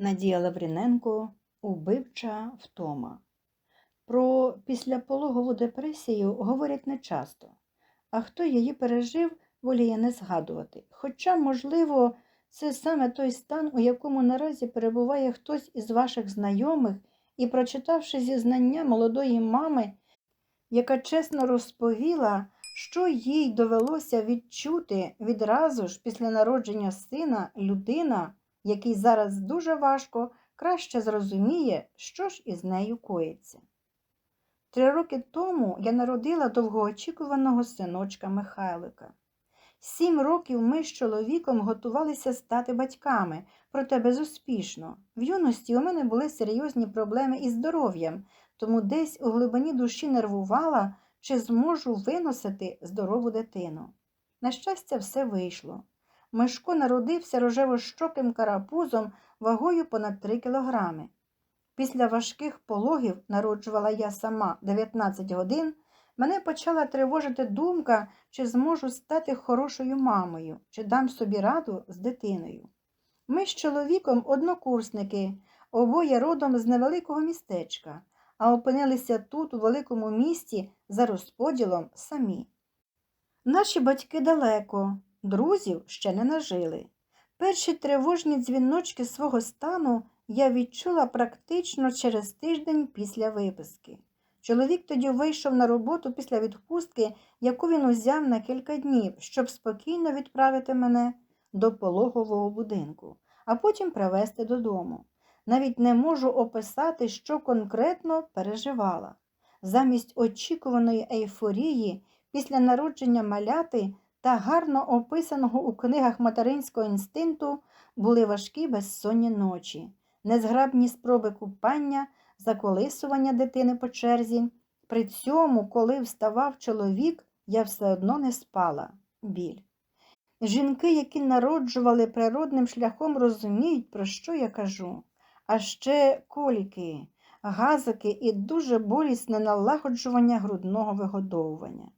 Надія Лавріненко Убивча втома. Про післяпологову депресію говорять нечасто, а хто її пережив, воліє не згадувати. Хоча, можливо, це саме той стан, у якому наразі перебуває хтось із ваших знайомих і, прочитавши зізнання молодої мами, яка чесно розповіла, що їй довелося відчути відразу ж після народження сина людина, який зараз дуже важко, краще зрозуміє, що ж із нею коїться. Три роки тому я народила довгоочікуваного синочка Михайлика. Сім років ми з чоловіком готувалися стати батьками, проте безуспішно. В юності у мене були серйозні проблеми із здоров'ям, тому десь у глибині душі нервувала, чи зможу виносити здорову дитину. На щастя, все вийшло. Мишко народився рожево-щоким карапузом вагою понад 3 кілограми. Після важких пологів народжувала я сама 19 годин. Мене почала тривожити думка, чи зможу стати хорошою мамою, чи дам собі раду з дитиною. Ми з чоловіком однокурсники, обоє родом з невеликого містечка, а опинилися тут, у великому місті, за розподілом самі. Наші батьки далеко, друзів ще не нажили. Перші тривожні дзвіночки свого стану я відчула практично через тиждень після виписки. Чоловік тоді вийшов на роботу після відпустки, яку він узяв на кілька днів, щоб спокійно відправити мене до пологового будинку, а потім привезти додому. Навіть не можу описати, що конкретно переживала. Замість очікуваної ейфорії після народження маляти та гарно описаного у книгах материнського інстинкту були важкі безсонні ночі, незграбні спроби купання заколисування дитини по черзі. При цьому, коли вставав чоловік, я все одно не спала. Біль. Жінки, які народжували природним шляхом, розуміють, про що я кажу. А ще коліки, газики і дуже болісне налагоджування грудного вигодовування.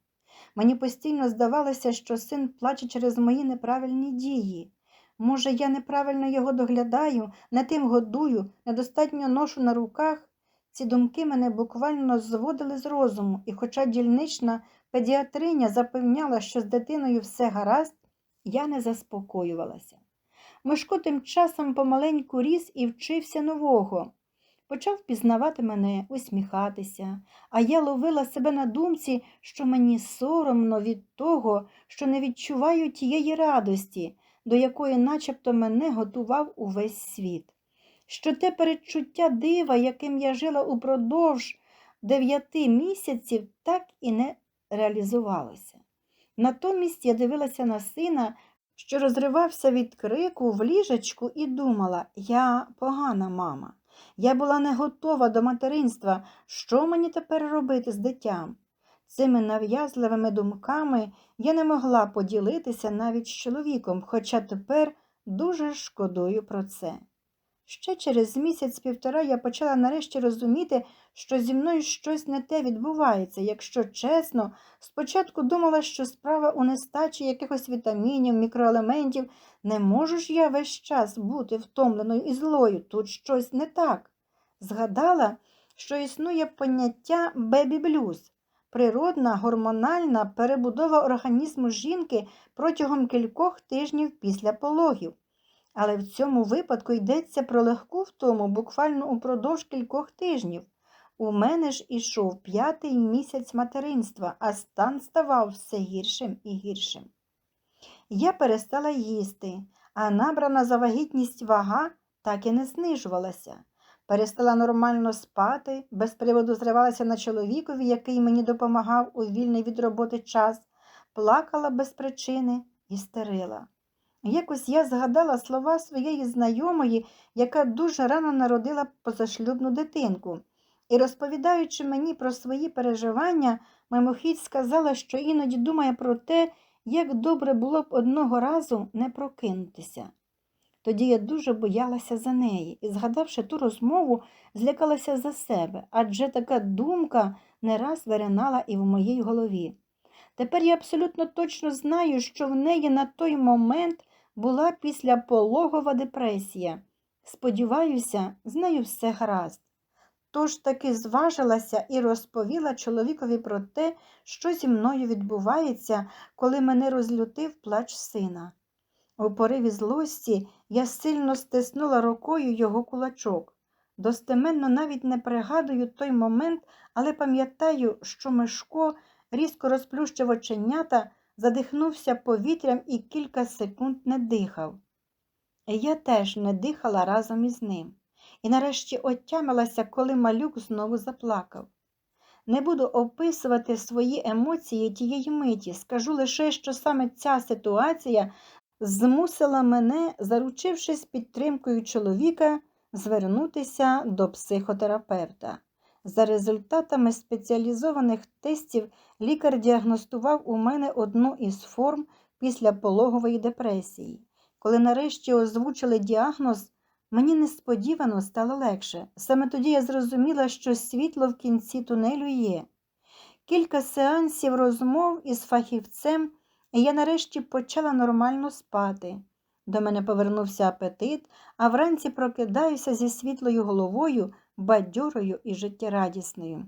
Мені постійно здавалося, що син плаче через мої неправильні дії. Може, я неправильно його доглядаю, не тим годую, недостатньо ношу на руках. Ці думки мене буквально зводили з розуму, і хоча дільнична педіатриня запевняла, що з дитиною все гаразд, я не заспокоювалася. Мишко тим часом помаленьку ріс і вчився нового. Почав пізнавати мене, усміхатися, а я ловила себе на думці, що мені соромно від того, що не відчуваю тієї радості, до якої начебто мене готував увесь світ що те передчуття дива, яким я жила упродовж дев'яти місяців, так і не реалізувалося. Натомість я дивилася на сина, що розривався від крику в ліжечку, і думала, я погана мама. Я була не готова до материнства. Що мені тепер робити з дитям? Цими нав'язливими думками я не могла поділитися навіть з чоловіком, хоча тепер дуже шкодую про це. Ще через місяць-півтора я почала нарешті розуміти, що зі мною щось не те відбувається. Якщо чесно, спочатку думала, що справа у нестачі якихось вітамінів, мікроелементів. Не можу ж я весь час бути втомленою і злою, тут щось не так. Згадала, що існує поняття бебі-блюз природна гормональна перебудова організму жінки протягом кількох тижнів після пологів. Але в цьому випадку йдеться про легку втому буквально упродовж кількох тижнів. У мене ж ішов п'ятий місяць материнства, а стан ставав все гіршим і гіршим. Я перестала їсти, а набрана за вагітність вага так і не знижувалася. Перестала нормально спати, без приводу зривалася на чоловікові, який мені допомагав у вільний від роботи час, плакала без причини і стерила. Якось я згадала слова своєї знайомої, яка дуже рано народила позашлюбну дитинку, і, розповідаючи мені про свої переживання, мимохідь сказала, що іноді думає про те, як добре було б одного разу не прокинутися. Тоді я дуже боялася за неї і, згадавши ту розмову, злякалася за себе, адже така думка не раз виринала і в моїй голові. Тепер я абсолютно точно знаю, що в неї на той момент була післяпологова депресія. Сподіваюся, з нею все гаразд. Тож таки зважилася і розповіла чоловікові про те, що зі мною відбувається, коли мене розлютив плач сина. У пориві злості я сильно стиснула рукою його кулачок. Достеменно навіть не пригадую той момент, але пам'ятаю, що Мишко різко розплющив оченята, задихнувся повітрям і кілька секунд не дихав. Я теж не дихала разом із ним і нарешті отямилася, коли малюк знову заплакав. Не буду описувати свої емоції тієї миті, скажу лише, що саме ця ситуація змусила мене, заручившись підтримкою чоловіка, звернутися до психотерапевта. За результатами спеціалізованих тестів лікар діагностував у мене одну із форм післяпологової депресії. Коли нарешті озвучили діагноз, мені несподівано стало легше. Саме тоді я зрозуміла, що світло в кінці тунелю є. Кілька сеансів розмов із фахівцем, і я нарешті почала нормально спати. До мене повернувся апетит, а вранці прокидаюся зі світлою головою, бадьорою і життєрадісною.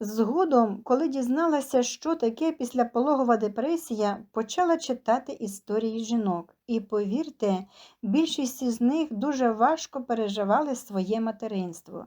Згодом, коли дізналася, що таке післяпологова депресія, почала читати історії жінок. І повірте, більшість із них дуже важко переживали своє материнство.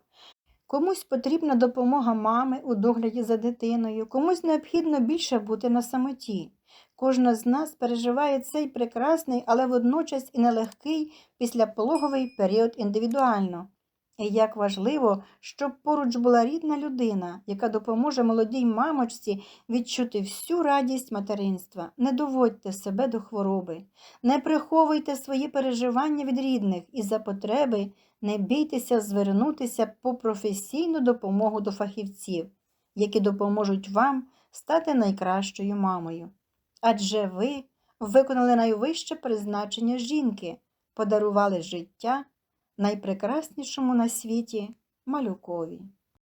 Комусь потрібна допомога мами у догляді за дитиною, комусь необхідно більше бути на самоті. Кожна з нас переживає цей прекрасний, але водночас і нелегкий післяпологовий період індивідуально. І як важливо, щоб поруч була рідна людина, яка допоможе молодій мамочці відчути всю радість материнства. Не доводьте себе до хвороби, не приховуйте свої переживання від рідних і за потреби не бійтеся звернутися по професійну допомогу до фахівців, які допоможуть вам стати найкращою мамою. Адже ви виконали найвище призначення жінки, подарували життя найпрекраснішому на світі малюкові.